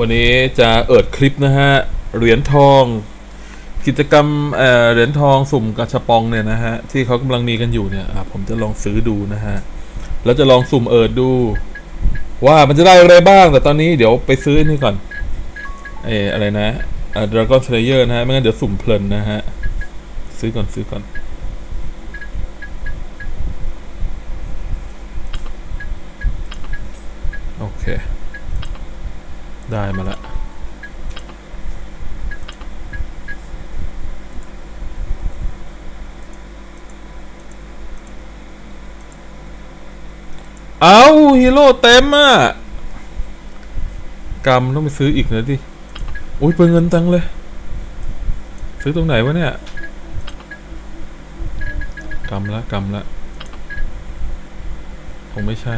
วันนี้จะเอิดคลิปนะฮะ เหรียญทอง กิจกรรมเอ่อเหรียญทองสุ่มกระชปองเนี่ยนะฮะ ที่เขากำลังมีกันอยู่เนี่ยผมจะลองซื้อดูนะฮะ แล้วจะลองสุ่มเอิดดู ว่ามันจะได้อะไรบ้าง แต่ตอนนี้เดี๋ยวไปซื้อนี่ก่อน เอออะไรนะอ่า Dragon Slayer นะฮะ ไม่งั้นเดี๋ยวสุ่มเพลินนะฮะ ซื้อก่อนซื้อก่อนโอเค ได้มาละเอาฮีโร่เต็มอะกรรมต้องไปซื้ออีกนะดิโอ้ยเปลืองเงินตังเลย ซื้อตรงไหนวะเนี่ยกรรมละกรรมละคงไม่ใช่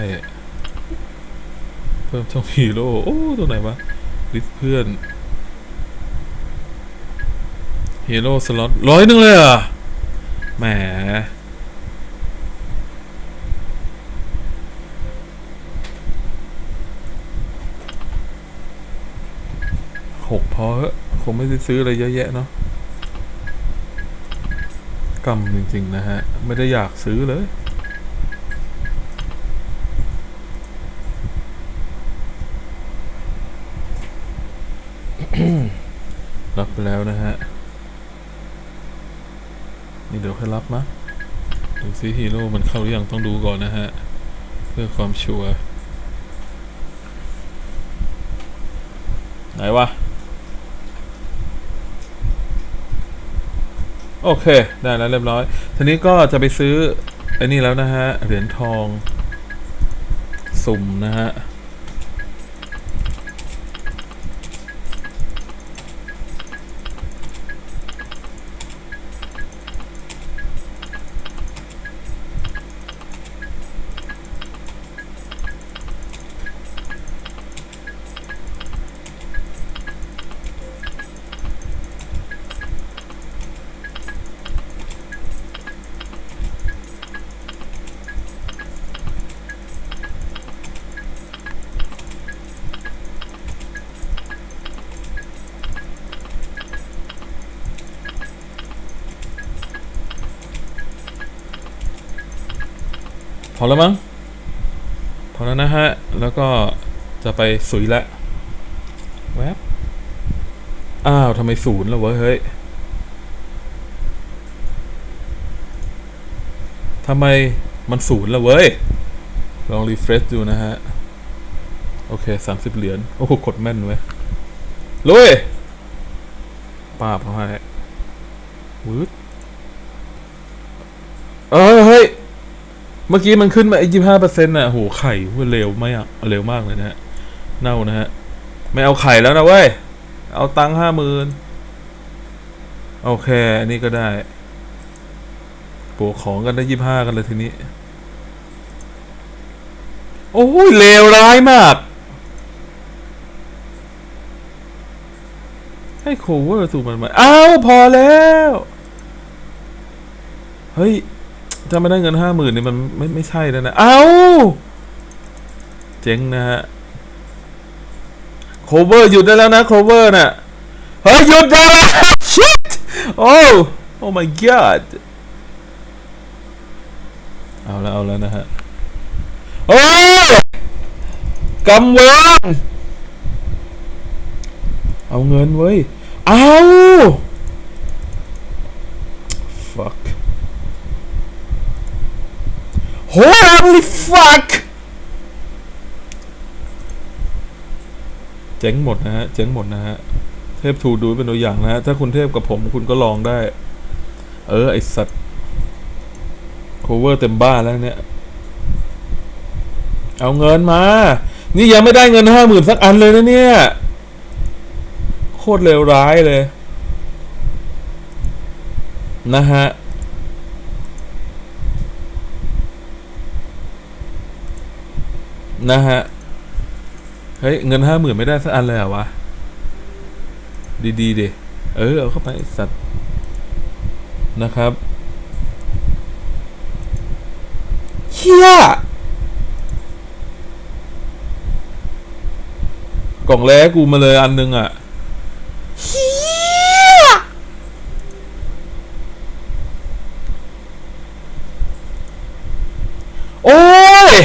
เพิ่มช่องฮีโร่โอ้ตรงไหนวะลิสเพื่อนฮีโร่สล็อตร้อยหนึ่งเลยอะแหมหกพอเหอะคงไม่ได้ซื้ออะไรเยอะแยะเนาะกรรมจริง ๆ นะฮะ ไม่ได้อยากซื้อเลย รับไปแล้วนะฮะ นี่เดี๋ยวค่อยรับมะดูซิฮีโร่มันเข้าหรือยังต้องดูก่อนนะฮะ เพื่อความชัวร์ไหนวะ โอเค ได้แล้วเรียบร้อย ทีนี้ก็จะไปซื้อไอ้นี่แล้วนะฮะ เหรียญทอง สุ่มนะฮะ พอแล้วมั้งพอแล้วนะฮะ แล้วก็จะไปสุยละแวบอ้าวทำไมศูนย์แล้ววะเฮ้ยทำไมมันศูนย์แล้วเว้ย ลองรีเฟรชดูนะฮะ โอเคสามสิบเหรียญ โอ้โหกดแม่นเว้ยลุยป้าบเขาให้วืดเออเฮ้ย เมื่อกี้มันขึ้นมาไอ้ยี่ห้าเปอร์เซ็นต์น่ะโหไข่ว่าเร็วไหมอะเร็วมากเลยนะฮะ เน่านะฮะ ไม่เอาไข่แล้วนะเว้ย เอาตังค์ห้าหมื่นโอเค อันนี้ก็ได้ปวกของกันได้ยี่ห้ากันเลยทีนี้ โอ้ยเลวร้ายมาก ให้โคเวอร์ถูกมันไหมอ้าวพอแล้ว เฮ้ย ถ้าไม่ได้เงินห้าหมื่นนี่มันไม่ไม่ใช่แล้วนะ เอ้า เจ๊งนะฮะโคเวอร์หยุดได้แล้วนะโคเวอร์น่ะ เฮ้ย หยุดได้แล้ว shit โอ้ oh my god เอาแล้วเอาแล้วนะฮะ โอ้ยกำเวนเอาเงินเว้ย เอา fuck Holy fuck เจ๊งหมดนะฮะ เจ๊งหมดนะฮะ เทพทูดูเป็นตัวอย่างนะฮะ ถ้าคุณเทพกับผมคุณก็ลองได้ เออ ไอสัตว์โคเวอร์เต็มบ้านแล้วเนี่ย เอาเงินมา นี่ยังไม่ได้เงินห้าหมื่นสักอันเลยนะเนี่ย โคตรเลวร้ายเลย นะฮะ นะฮะ เฮ้ย เงินห้าหมื่นไม่ได้สักอันเลยเหรอวะ ดีๆดิเออ เอาเข้าไปสัตว์ นะครับเฮียกล่องแรกกูมาเลยอันนึงอะเฮียโอ้ย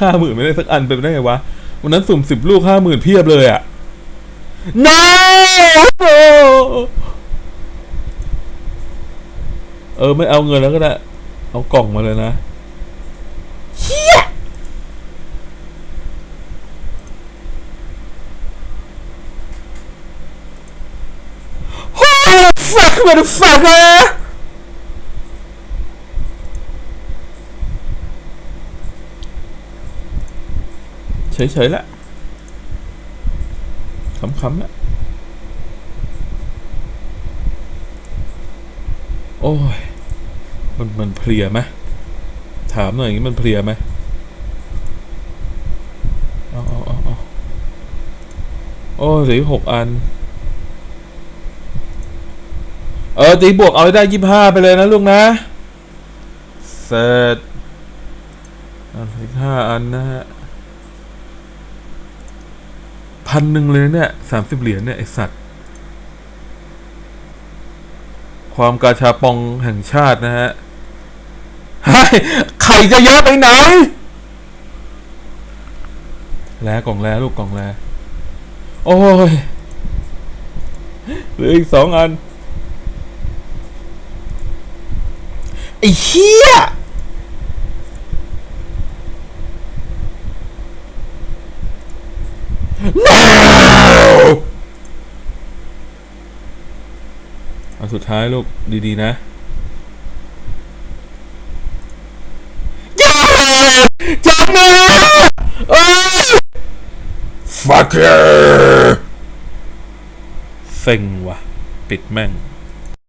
ห้าหมื่นไม่ได้สักอันเป็นไปได้ไงวะวันนั้นสุ่มสิบลูกห้าหมื่นเพียบเลยอะ no เออไม่เอาเงินแล้วก็ได้ เอากล่องมาเลยนะเฮียโอ้ย fuck motherfucker เฉยๆละขำๆละโอ้ย มันมันเพลียไหมถามหน่อยอย่างนี้มันเพลียไหมเอาเอาเอาเอาโอ้ยเหลืออกหกอัน เออ ตีบวกเอาได้ยี่ห้าไปเลยนะลูกนะ เสร็จอันอีกห้าอันนะฮะ พันหนึ่งเลยเนี่ยสามสิบเหรียญเนี่ยไอสัตว์ ความกาชาปองแห่งชาตินะฮะไข่จะเยอะไปไหน แล้วกล่องแล้วลูกกล่องแล้ว โอ้ยเหลืออีกสองอัน ไอ้เฮีย สุดท้ายลูกดีๆนะจบนะโอ้ย fucker เซ็งว่ะ ปิดแม่ง